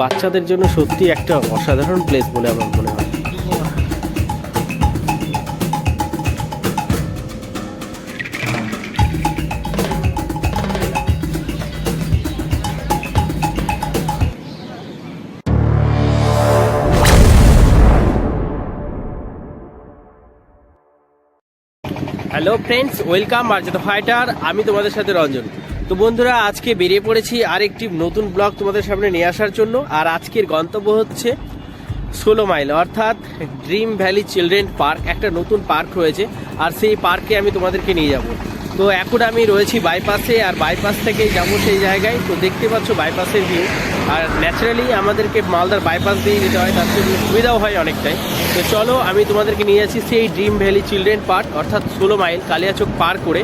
বাচ্চাদের জন্য সত্যি একটা অসাধারণ প্লেস বলে আমার মনে হয়। হ্যালো ফ্রেন্ডস ওয়েলকাম মার্জেট ফাইটার আমি তোমাদের সাথে রঞ্জন। তো বন্ধুরা, আজকে বেরিয়ে পড়েছি আরেকটি নতুন ব্লগ তোমাদের সামনে নিয়ে আসার জন্য। আর আজকের গন্তব্য হচ্ছে ষোলো মাইল, অর্থাৎ ড্রিম ভ্যালি চিলড্রেন পার্ক একটা নতুন পার্ক রয়েছে। আর সেই পার্কে আমি তোমাদেরকে নিয়ে যাব। তো এখন আমি রয়েছি বাইপাসে আর বাইপাস থেকেই যাব সেই জায়গায়। তো দেখতে পাচ্ছ বাইপাসের ভিউ আর ন্যাচারালি আমাদেরকে মালদার বাইপাস দিয়ে যেতে হয়, তার জন্য সুবিধাও হয় অনেকটাই। তো চলো, আমি তোমাদেরকে নিয়ে যাচ্ছি সেই ড্রিম ভ্যালি চিলড্রেন পার্ক অর্থাৎ ষোলো মাইল কালিয়াচক পার করে।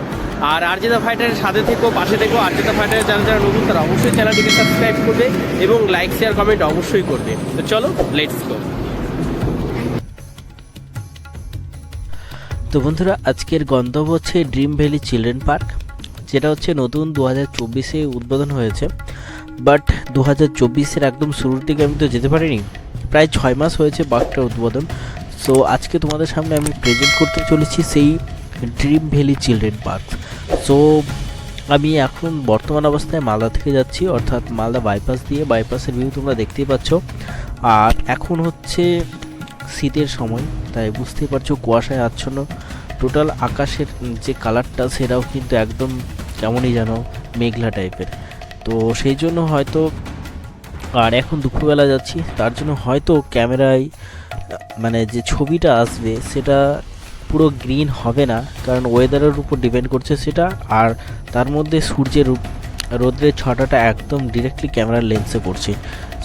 আর আরজেদা ফাইটারের সাথে থেকেও পাশে থেকেও আরজেদা ফাইটারের যারা যারা নতুন, তারা অবশ্যই চ্যানেলটিকে সাবস্ক্রাইব করবে এবং লাইক শেয়ার কমেন্ট অবশ্যই করবে। তো চলো লেটস গো তো বন্ধুরা, আজকের গন্তব্য হচ্ছে ড্রিম ভ্যালি চিলড্রেন পার্ক যেটা হচ্ছে নতুন দু হাজার চব্বিশে উদ্বোধন হয়েছে। বাট দু হাজার চব্বিশের একদম শুরুর দিকে আমি তো যেতে পারিনি। প্রায় ছয় মাস হয়েছে পার্কটার উদ্বোধন। সো আজকে তোমাদের সামনে আমি প্রেজেন্ট করতে চলেছি সেই dream valley children park so আমি এখন বর্তমান অবস্থায় মালদা থেকে যাচ্ছি, অর্থাৎ মালদা বাইপাস দিয়ে বাইপাসের ভিউ তোমরা দেখতেই পাচ্ছ। আর এখন হচ্ছে শীতের সময়, তাই বুঝতেই পারছ কুয়াশায় আচ্ছন্ন। টোটাল আকাশের যে কালারটা সেটাও কিন্তু একদম কেমনই যেন মেঘলা টাইপের তো সেই জন্য হয়তো, আর এখন দুপুরবেলা যাচ্ছি, তার জন্য হয়তো ক্যামেরায় মানে যে ছবিটা আসবে, সেটা পুরো গ্রিন হবে না, কারণ ওয়েদারের উপর ডিপেন্ড করছে সেটা, আর তার মধ্যে সূর্যের রোদ্রের ছটাটা একদম ডিরেক্টলি ক্যামেরার লেন্সে পড়ছে।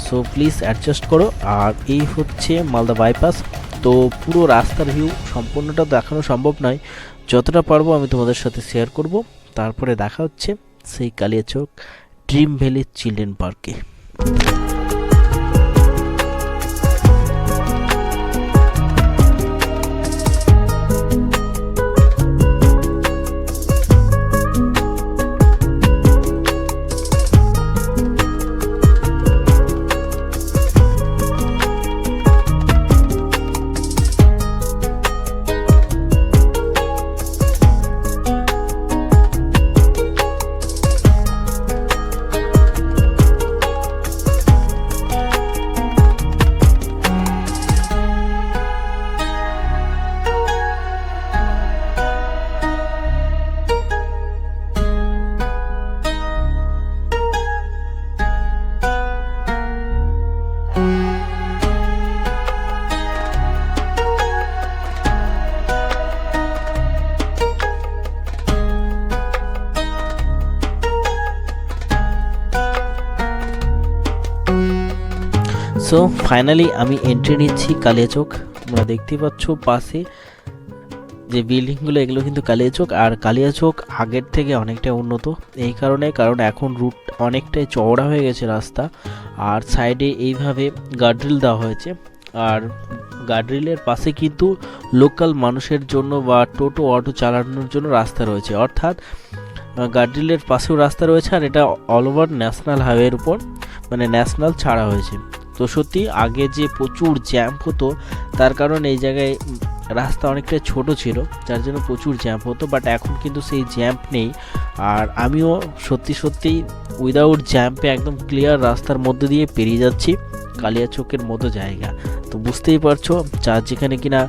সো প্লিজ অ্যাডজাস্ট করো, আর এই হচ্ছে মালদা বাইপাস তো পুরো রাস্তার ভিউ সম্পূর্ণটা দেখানো সম্ভব নয়। যতটা পারব আমি তোমাদের সাথে শেয়ার করব। তারপরে দেখা হচ্ছে সেই কালিয়াচক ড্রিম ভ্যালি চিলড্রেন পার্কে সো ফাইনালি আমি এন্ট্রি নিচ্ছি কালিয়াচক তোমরা দেখতে পাচ্ছ পাশে যে বিল্ডিংগুলো, এগুলো কিন্তু কালিয়াচক আর কালিয়াচক আগের থেকে অনেকটা উন্নত এই কারণে, কারণ এখন রুট অনেকটাই চওড়া হয়ে গেছে রাস্তা। আর সাইডে এইভাবে গার্ড্রিল দেওয়া হয়েছে। আর গার্ড্রিলের পাশে কিন্তু লোকাল মানুষের জন্য বা টোটো, অটো চালানোর জন্য রাস্তা রয়েছে। অর্থাৎ গার্ড্রিলের পাশেও রাস্তা রয়েছে, আর এটা অল ওভার ন্যাশনাল হাইওয়ের উপর মানে ন্যাশনাল ছাড়া হয়েছে। তো সত্যি আগে যে প্রচুর জ্যাম হতো, তার কারণে এই জায়গায় রাস্তা অনেকটা ছোট ছিল, যার জন্য প্রচুর জ্যাম হতো বাট এখন কিন্তু সেই জ্যাম্প নেই। আর আমিও সত্যি সত্যি উইদাউট জ্যাম্পে একদম ক্লিয়ার রাস্তার মধ্যে দিয়ে পেরিয়ে যাচ্ছি কালিয়াচকের মতো জায়গা। তো বুঝতেই পারছ, যা যেখানে কিনা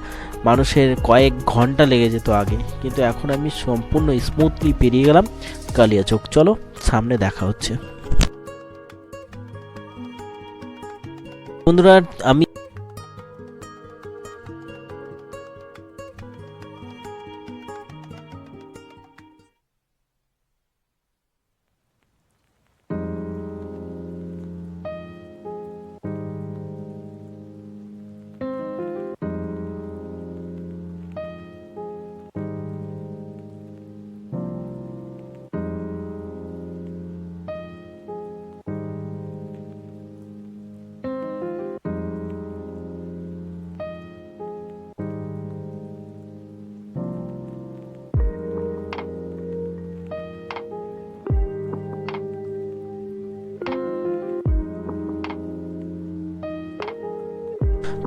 মানুষের কয়েক ঘণ্টা লেগে যেত আগে, কিন্তু এখন আমি সম্পূর্ণ স্মুথলি পেরিয়ে গেলাম কালিয়াচক চলো, সামনে দেখা হচ্ছে। বন্ধুরা আমি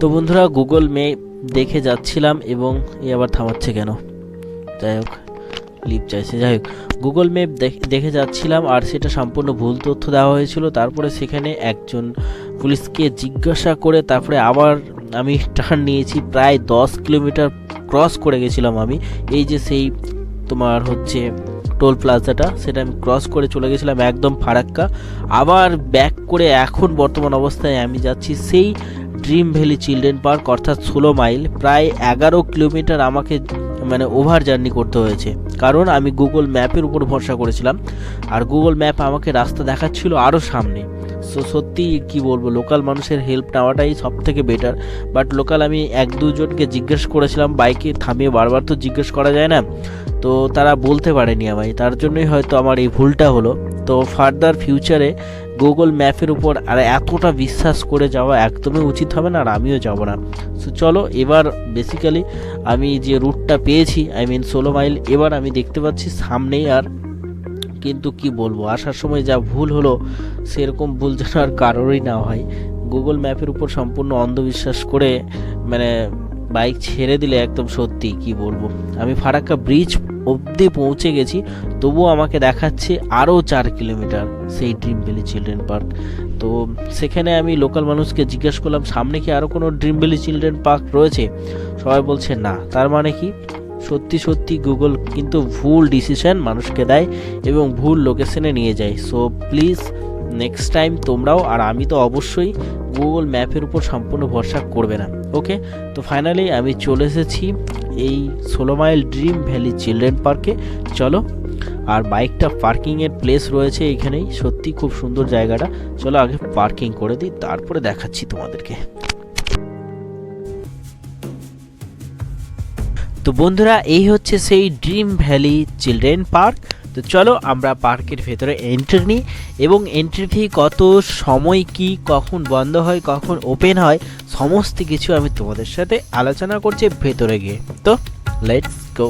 তো বন্ধুরা গুগল ম্যাপ দেখে যাচ্ছিলাম এবং এ আবার থামাচ্ছে কেন? যাই হোক লিপ চাইছে। যাই হোক গুগল ম্যাপ দেখে যাচ্ছিলাম আর সেটা সম্পূর্ণ ভুল তথ্য দেওয়া হয়েছিল। তারপরে সেখানে একজন পুলিশকে জিজ্ঞাসা করে তারপরে আবার আমি টার্ন নিয়েছি, প্রায় দশ কিলোমিটার ক্রস করে গেছিলাম আমি। এই যে সেই তোমার হচ্ছে টোল প্লাজাটা সেটা আমি ক্রস করে চলে গেছিলাম একদম ফারাক্কা। আবার ব্যাক করে এখন বর্তমান অবস্থায় আমি যাচ্ছি সেই ড্রিম ভ্যালি চিলড্রেন পার্ক অর্থাৎ ষোলো মাইল, প্রায় এগারো কিলোমিটার আমাকে মানে ওভার জার্নি করতে হয়েছে। কারণ আমি গুগল ম্যাপের উপর ভরসা করেছিলাম, আর গুগল ম্যাপ আমাকে রাস্তা দেখাচ্ছিল আরও সামনে। সো, সত্যি কি বলব, লোকাল মানুষের হেল্প নেওয়াটাই সব থেকে বেটার বাট লোকাল আমি এক দুজনকে জিজ্ঞেস করেছিলাম, বাইকে থামিয়ে বারবার তো জিজ্ঞেস করা যায় না? তো তারা বলতে পারেনি আমায়। তার জন্যই হয়তো আমার এই ভুলটা হলো। তো ফার্দার ফিউচারে গুগল ম্যাপের উপর আর এতটা বিশ্বাস করে যাওয়া একদমই উচিত হবে না আর আমিও যাব না। সো চলো, এবার বেসিক্যালি আমি যে রুটটা পেয়েছি আই মিন ষোলো মাইল এবার আমি দেখতে পাচ্ছি সামনেই আর কিন্তু কি বলব, আসার সময় যা ভুল হলো, সেরকম ভুল যেন আর কারোরই না হয়। গুগল ম্যাপের উপর সম্পূর্ণ অন্ধবিশ্বাস করে মানে বাইক ছেড়ে দিলে একদম সত্যি, কি বলব। আমি ফারাক্কা ব্রিজ অবধি পৌঁছে গেছি, তবুও আমাকে দেখাচ্ছে আরও চার কিলোমিটার সেই ড্রিম ভ্যালি চিলড্রেন পার্ক তো সেখানে আমি লোকাল মানুষকে জিজ্ঞেস করলাম, সামনে কি আরও কোনো ড্রিম ভ্যালি চিলড্রেন পার্ক রয়েছে? সবাই বলছে, না। তার মানে কি? সত্যি সত্যি গুগল কিন্তু ভুল ডিসিশন মানুষকে দেয় এবং ভুল লোকেশনে নিয়ে যায়। সো প্লিজ নেক্সট টাইম তোমরাও আর আমি তো অবশ্যই গুগল ম্যাপের উপর সম্পূর্ণ ভরসা করবে না ওকে তো ফাইনালি আমি চলে এসেছি এই ষোলো মাইল ড্রিম ভ্যালি চিলড্রেন পার্কে চলো, আর বাইকটা পার্কিংয়ের প্লেস রয়েছে এখানেই, সত্যি খুব সুন্দর জায়গাটা। চলো আগে পার্কিং করে দিই, তারপরে দেখাচ্ছি তোমাদেরকে। তো বন্ধুরা, এই হচ্ছে সেই ড্রিম ভ্যালি চিলড্রেন পার্ক তো চলো আমরা পার্কের ভেতরে এন্ট্রি নিই এবং এন্ট্রি ফি কত সময় কি, কখন বন্ধ হয়, কখন ওপেন হয়, সমস্ত কিছু আমি তোমাদের সাথে আলোচনা করছি ভেতরে গিয়ে। তো লেটস গো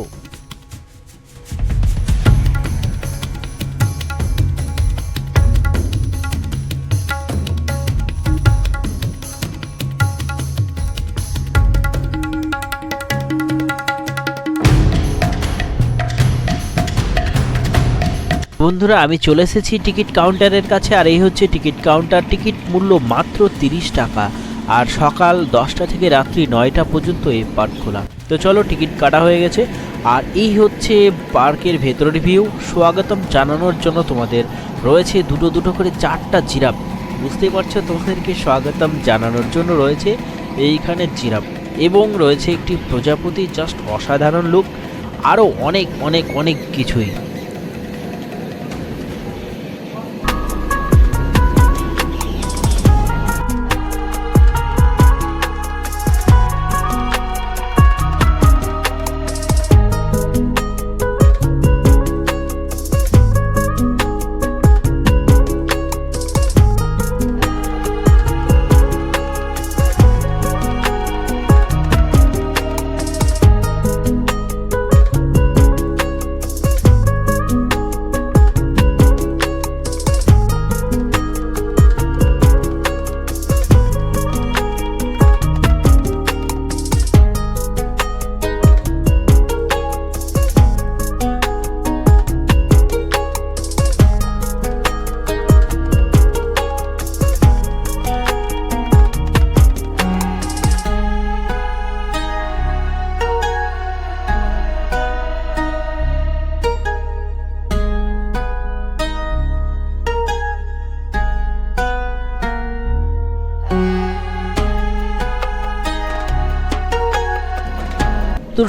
বন্ধুরা, আমি চলে এসেছি টিকিট কাউন্টারের কাছে, আর এই হচ্ছে টিকিট কাউন্টার। টিকিট মূল্য মাত্র তিরিশ টাকা, আর সকাল দশটা থেকে রাত্রি নয়টা পর্যন্ত এই পার্ক খোলা। তো চলো, টিকিট কাটা হয়ে গেছে। আর এই হচ্ছে পার্কের ভেতরের ভিউ। স্বাগতম জানানোর জন্য তোমাদের রয়েছে দুটো দুটো করে চারটা জিরাফ। বুঝতেই পারছ, তোমাদেরকে স্বাগতম জানানোর জন্য রয়েছে এইখানে জিরাফ। এবং রয়েছে একটি প্রজাপতি, জাস্ট অসাধারণ লুক। আরও অনেক অনেক অনেক কিছুই।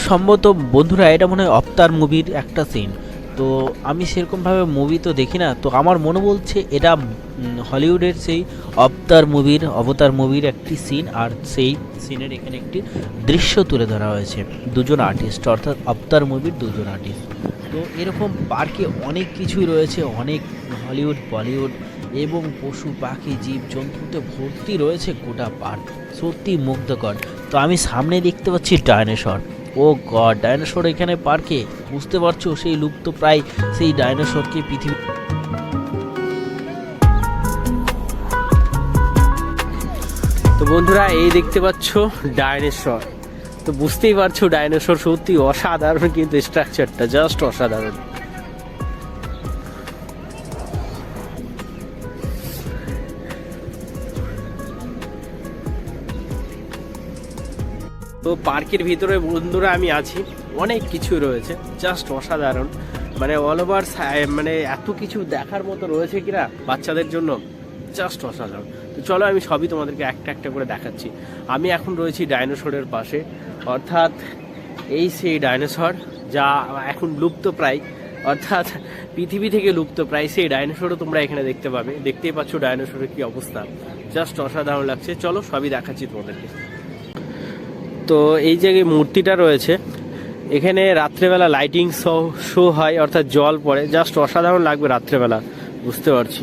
সম্ভবত বন্ধুরা, এটা মনে হয় অবতার মুভির একটা সিন তো আমি সেরকমভাবে মুভি তো দেখি না, তো আমার মনে বলছে এটা হলিউডের সেই অবতার মুভির অবতার মুভির একটি সিন আর সেই সিনের এখানে একটি দৃশ্য তুলে ধরা হয়েছে, দুজন আর্টিস্ট অর্থাৎ অবতার মুভির দুজন আর্টিস্ট তো এরকম পার্কে অনেক কিছুই রয়েছে, অনেক হলিউড, বলিউড এবং পশু, পাখি, জীব, জন্তুতে ভর্তি রয়েছে গোটা পার্ক সত্যি মুগ্ধকর। তো আমি সামনে দেখতে পাচ্ছি ডাইনোসর। ও গড, ডাইনোসর এখানে পার্কে? বুঝতে পারছ, সেই লুপ্ত প্রায় সেই ডাইনোসরকে পৃথিবী তো বন্ধুরা, এই দেখতে পাচ্ছ ডাইনোসর। তো বুঝতেই পারছ, ডাইনোসর সত্যি অসাধারণ কিন্তু স্ট্রাকচারটা জাস্ট অসাধারণ। তো পার্কের ভিতরে বন্ধুরা আমি আছি। অনেক কিছু রয়েছে জাস্ট অসাধারণ। মানে অল ওভার মানে এত কিছু দেখার মতো রয়েছে কিনা বাচ্চাদের জন্য জাস্ট অসাধারণ। তো চলো আমি সবই তোমাদেরকে একটা একটা করে দেখাচ্ছি। আমি এখন রয়েছি ডাইনোসরের পাশে। অর্থাৎ এই সেই ডাইনোসর যা এখন লুপ্ত প্রায়, অর্থাৎ পৃথিবী থেকে লুপ্ত প্রায়, সেই ডাইনোসরও তোমরা এখানে দেখতে পাবে। দেখতেই পাচ্ছ ডাইনোসরের কি অবস্থা। জাস্ট অসাধারণ লাগছে। চলো সবই দেখাচ্ছি তোমাদেরকে। তো এই যে মূর্তিটা রয়েছে, এখানে রাত্রেবেলা লাইটিং শো শো হয়, অর্থাৎ জল পড়ে। জাস্ট অসাধারণ লাগবে রাত্রেবেলা, বুঝতে পারছি।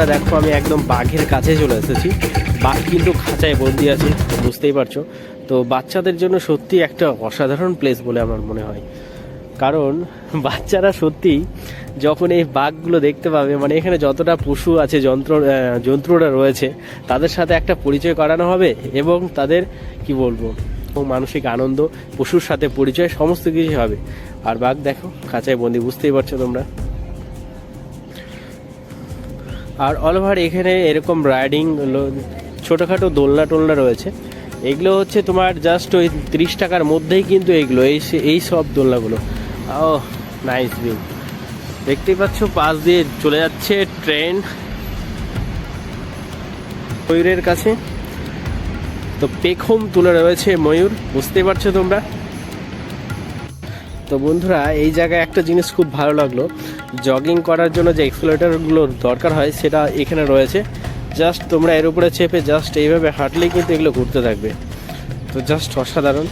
বন্ধুরা, দেখো আমি একদম বাঘের কাছে চলে এসেছি। বাঘ কিন্তু খাঁচায় বন্দি আছে, বুঝতেই পারছ। তো বাচ্চাদের জন্য সত্যি একটা অসাধারণ প্লেস বলে আমার মনে হয়। কারণ বাচ্চারা সত্যি যখন এই বাঘগুলো দেখতে পাবে মানে এখানে যতটা পশু আছে, যন্ত্র জন্তুরা রয়েছে, তাদের সাথে একটা পরিচয় করানো হবে এবং তাদের, কি বলব মানসিক আনন্দ, পশুর সাথে পরিচয়, সমস্ত কিছু হবে। আর বাঘ দেখো, খাঁচায় বন্দি, বুঝতেই পারছ তোমরা। আর অল ওভার এখানে এরকম রাইডিং ছোটোখাটো দোলনা টোলনা রয়েছে। এগুলো হচ্ছে তোমার জাস্ট ওই তিরিশ টাকার মধ্যেই কিন্তু এগুলো, এই এই সব দোলনাগুলো। ও নাইস ভিউ দেখতেই পাচ্ছ, পাশ দিয়ে চলে যাচ্ছে ট্রেন ময়ূরের কাছে। তো পেখম তুলে রয়েছে ময়ূর, বুঝতেই পারছ তোমরা? তো বন্ধুরা, এই জায়গায় একটা জিনিস খুব ভালো লাগল। জগিং করার জন্য যে এক্সপ্লোরেটারগুলো দরকার হয়, সেটা এখানে রয়েছে। জাস্ট তোমরা এর উপরে চেপে জাস্ট এইভাবে হাঁটলেই কিন্তু এগুলো ঘুরতে থাকবে। তো জাস্ট অসাধারণ।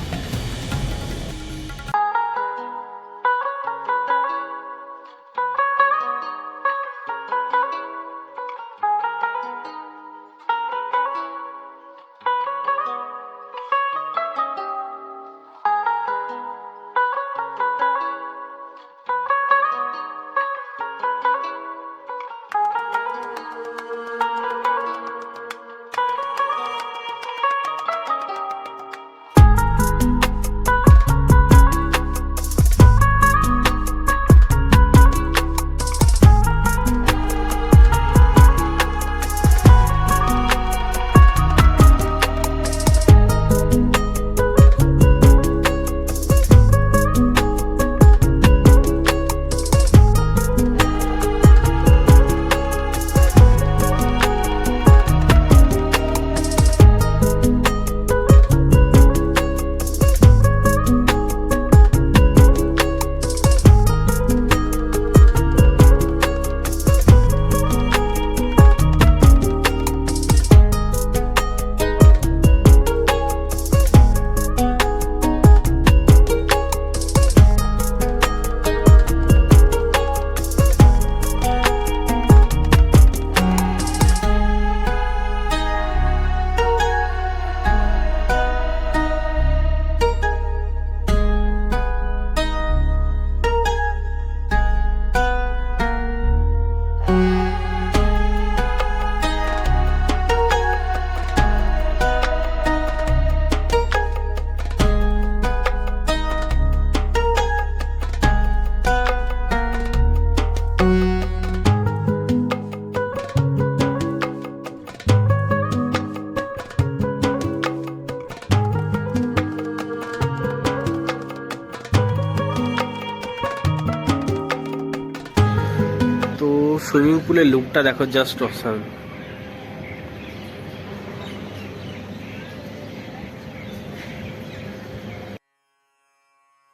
পুলের লুকটা দেখো জাস্ট অসাম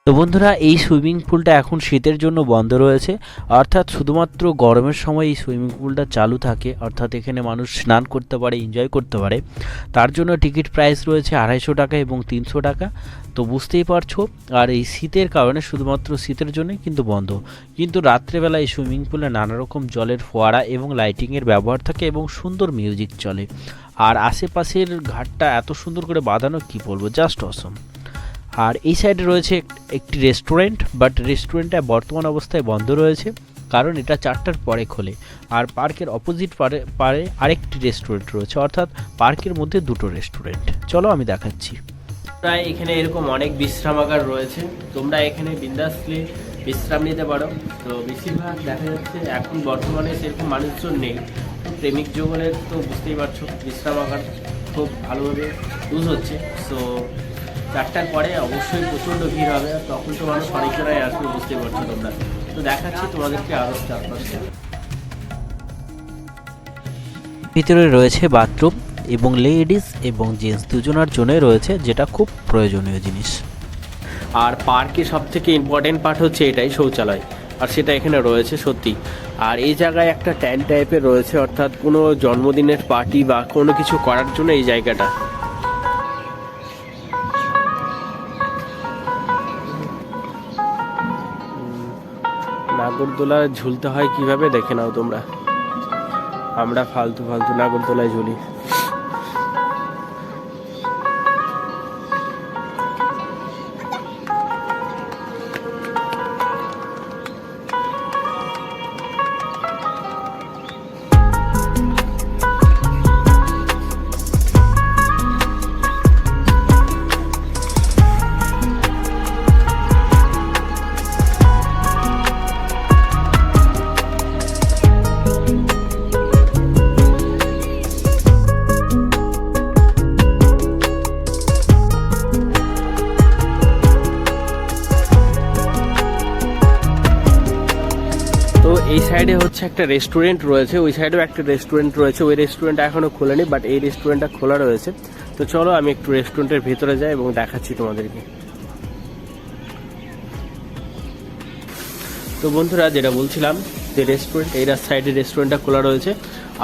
তো বন্ধুরা, এই সুইমিং পুলটা এখন শীতের জন্য বন্ধ রয়েছে। অর্থাৎ শুধুমাত্র গরমের সময় এই সুইমিং পুলটা চালু থাকে। অর্থাৎ এখানে মানুষ স্নান করতে পারে এনজয় করতে পারে। তার জন্য টিকিট প্রাইস রয়েছে আড়াইশো টাকা এবং তিনশো টাকা। তো বুঝতেই পারছ, আর এই শীতের কারণে শুধুমাত্র শীতের জন্যই কিন্তু বন্ধ। কিন্তু রাত্রেবেলা এই সুইমিং পুলে নানা রকম জলের ফোয়ারা এবং লাইটিংয়ের ব্যবহার থাকে এবং সুন্দর মিউজিক চলে। আর আশেপাশের ঘাটটা এত সুন্দর করে বাঁধানো কি বলব জাস্ট অসম আর এই সাইডে রয়েছে একটি রেস্টুরেন্ট বাট রেস্টুরেন্টটা বর্তমান অবস্থায় বন্ধ রয়েছে, কারণ এটা চারটার পরে খোলে। আর পার্কের অপোজিট পারে পারে আরেকটি রেস্টুরেন্ট রয়েছে, অর্থাৎ পার্কের মধ্যে দুটো রেস্টুরেন্ট। চলো আমি দেখাচ্ছি। প্রায় এখানে এরকম অনেক বিশ্রামাগার রয়েছে। তোমরা এখানে বিন্দাসলি বিশ্রাম নিতে পারো। তো বেশিরভাগ দেখা যাচ্ছে এখন বর্তমানে সেরকম মানুষজন নেই। প্রেমিক যুগলের তো বুঝতেই পারছ, বিশ্রামাগার খুব ভালোভাবে ইউজ হচ্ছে। সো চারটার পরে অবশ্যই প্রচণ্ড ভিড় হবে, তখন তো মানুষ অনেকজনাই আসবে, বুঝতেই পারছ তোমরা। তো দেখাচ্ছি তোমাদেরকে আরও চারপাশে। ভিতরে রয়েছে বাথরুম। এবং লেডিস এবং জেন্টস দুজনার জন্যই রয়েছে যেটা খুব প্রয়োজনীয় জিনিস। আর পার্কে সব থেকে ইম্পর্টেন্ট পার্ট হচ্ছে এটাই শৌচালয়, আর সেটা এখানে রয়েছে সত্যি। আর এই জায়গায় একটা ট্যান টাইপের রয়েছে, অর্থাৎ কোনো জন্মদিনের পার্টি বা কোনো কিছু করার জন্য এই জায়গাটা। নাগরদোলা ঝুলতে হয় কীভাবে দেখে নাও তোমরা। আমরা ফালতু ফালতু নাগরদোলায় ঝুলি। একটা রেস্টুরেন্ট রয়েছে, ওই সাইডেও একটা রেস্টুরেন্ট রয়েছে, ওই রেস্টুরেন্টটা এখনও খোলেনি বাট এই রেস্টুরেন্টটা খোলা রয়েছে। তো চলো, আমি একটু রেস্টুরেন্টের ভেতরে যাই এবং দেখাচ্ছি তোমাদেরকে। তো বন্ধুরা, যেটা বলছিলাম, যে রেস্টুরেন্ট এই সাইডে রেস্টুরেন্টটা খোলা রয়েছে,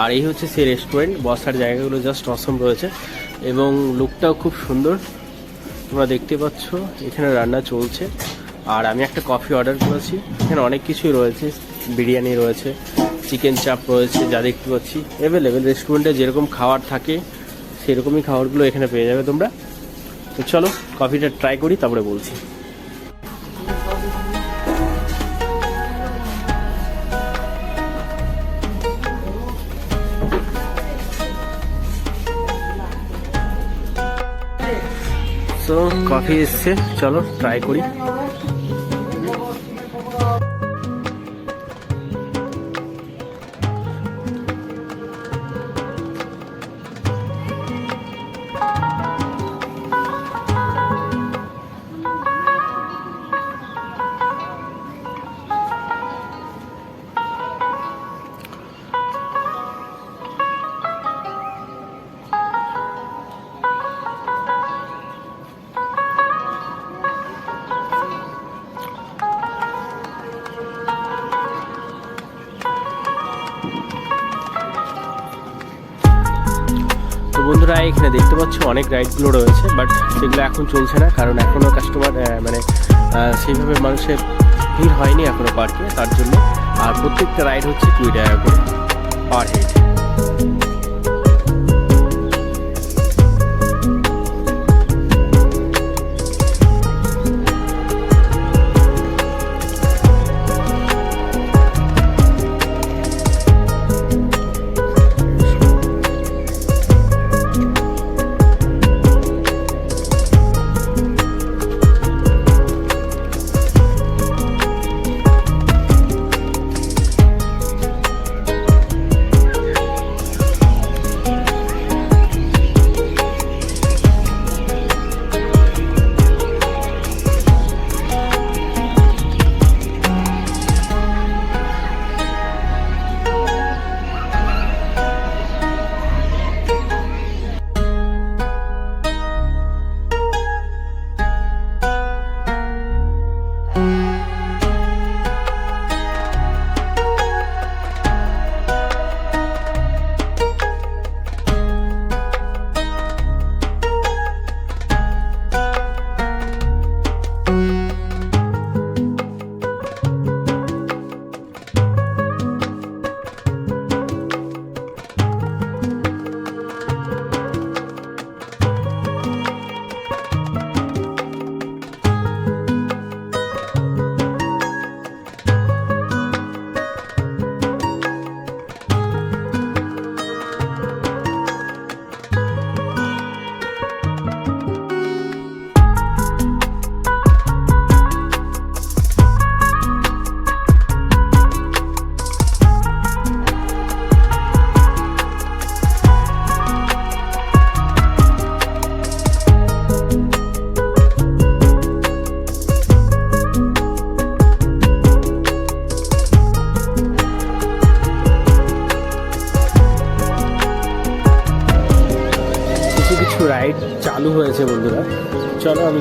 আর এই হচ্ছে সেই রেস্টুরেন্ট বসার জায়গাগুলো জাস্ট অসম রয়েছে, এবং লুকটাও খুব সুন্দর। তোমরা দেখতে পাচ্ছ, এখানে রান্না চলছে। আর আমি একটা কফি অর্ডার করেছি, এখানে অনেক কিছুই রয়েছে, বিরিয়ানি রয়েছে চিকেন চাপ রয়েছে, যা দেখতে পাচ্ছি। অ্যাভেলেবেল রেস্টুরেন্টে যেরকম খাবার থাকে, সেরকমই খাবারগুলো এখানে পেয়ে যাবে তোমরা। তো চলো কফিটা ট্রাই করি, তারপরে বলছি। কফি এসছে, চলো ট্রাই করি। এখানে দেখতে পাচ্ছ অনেক রাইডগুলো রয়েছে বাট সেগুলো এখন চলছে না, কারণ এখনও কাস্টমার মানে সেইভাবে মানুষের ভিড় হয়নি এখনও পার্কে তার জন্য, আর প্রত্যেকটা রাইড হচ্ছে কুড়ি টাকা করে পার হেড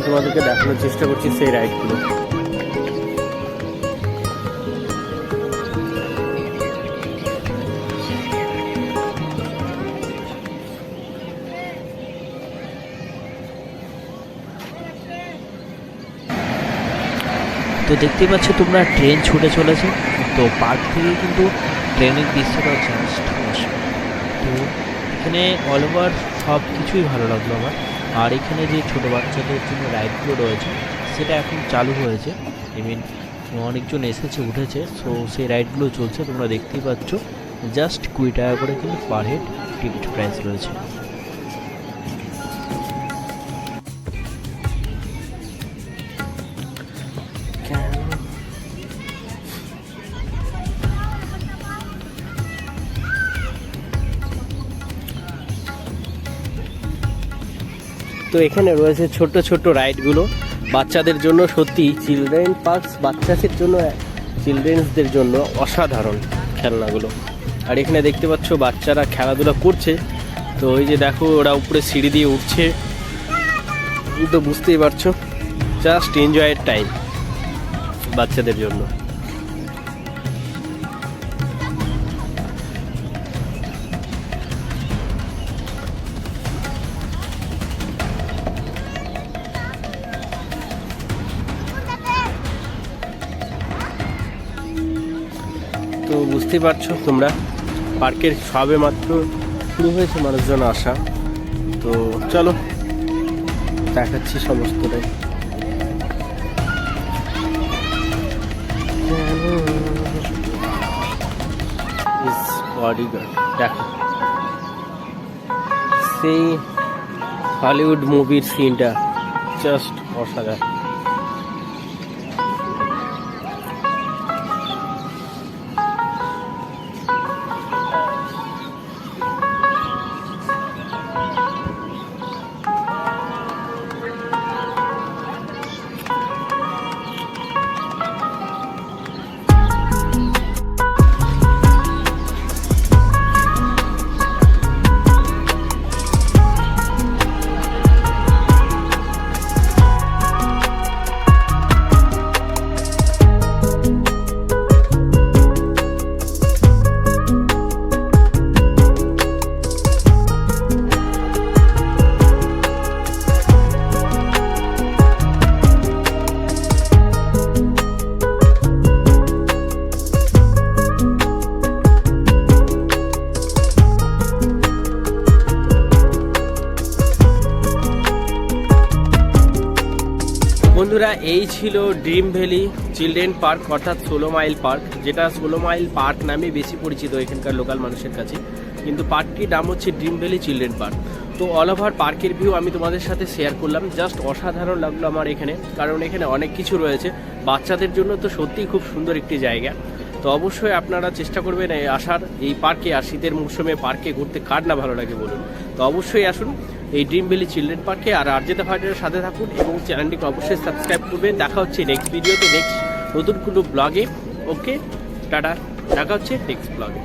তোমাদেরকে দেখানোর চেষ্টা করছি সেই রাইডগুলো। তো দেখতেই পাচ্ছ তোমরা ট্রেন ছুটে চলেছে। তো পার্ক থেকে কিন্তু ট্রেনের দৃশ্যটা জাস্ট তো এখানে অল ওভার সব কিছুই ভালো লাগল আমার। আর এখানে যে ছোট বাচ্চাদের জন্য রাইডগুলো রয়েছে, সেটা এখন চালু হয়েছে। ইমিন মিন অনেকজন এসেছে, উঠেছে সো সেই রাইডগুলো চলছে, তোমরা দেখতেই পাচ্ছ। জাস্ট কুড়ি টাকা করে কিন্তু পার হেড টিকিট প্রাইস রয়েছে। তো এখানে রয়েছে ছোট ছোট রাইডগুলো বাচ্চাদের জন্য সত্যি চিলড্রেন পার্কস, বাচ্চাদের জন্য, চিলড্রেন্সদের জন্য অসাধারণ খেলনাগুলো। আর এখানে দেখতে পাচ্ছ বাচ্চারা খেলাধুলা করছে। তো ওই যে দেখো, ওরা উপরে সিঁড়ি দিয়ে উঠছে। তো বুঝতেই পারছ জাস্ট এনজয়ের টাইম বাচ্চাদের জন্য। তো বুঝতেই পারছ, তোমরা পার্কের সবে মাত্র শুরু হয়েছে মানুষজন আসা। তো চলো, দেখাচ্ছি সমস্তটাই। সেই হলিউড মুভির সিনটা জাস্ট অসাধারণ। বন্ধুরা, এই ছিল ড্রিম ভ্যালি চিলড্রেন পার্ক অর্থাৎ ষোলো মাইল পার্ক, যেটা ষোলো মাইল পার্ক নামে বেশি পরিচিত এখানকার লোকাল মানুষের কাছে। কিন্তু পার্কটির নাম হচ্ছে ড্রিম ভ্যালি চিলড্রেন পার্ক তো অল ওভার পার্কের ভিউ আমি তোমাদের সাথে শেয়ার করলাম। জাস্ট অসাধারণ লাগল আমার এখানে, কারণ এখানে অনেক কিছু রয়েছে। বাচ্চাদের জন্য তো সত্যিই খুব সুন্দর একটি জায়গা। তো অবশ্যই আপনারা চেষ্টা করবেন আসার, এই পার্কে আর শীতের মৌসুমে পার্কে ঘুরতে কার না ভালো লাগে বলুন। তো অবশ্যই আসুন এই ড্রিম ভ্যালি চিলড্রেন পার্কে আর আরজেদা ফাইটারের সাথে থাকুন এবং চ্যানেলটিকে অবশ্যই সাবস্ক্রাইব করবেন। দেখা হচ্ছে নেক্সট ভিডিওতে নেক্সট নতুন কোনো ব্লগে ওকে টাটা। দেখা হচ্ছে নেক্সট ব্লগে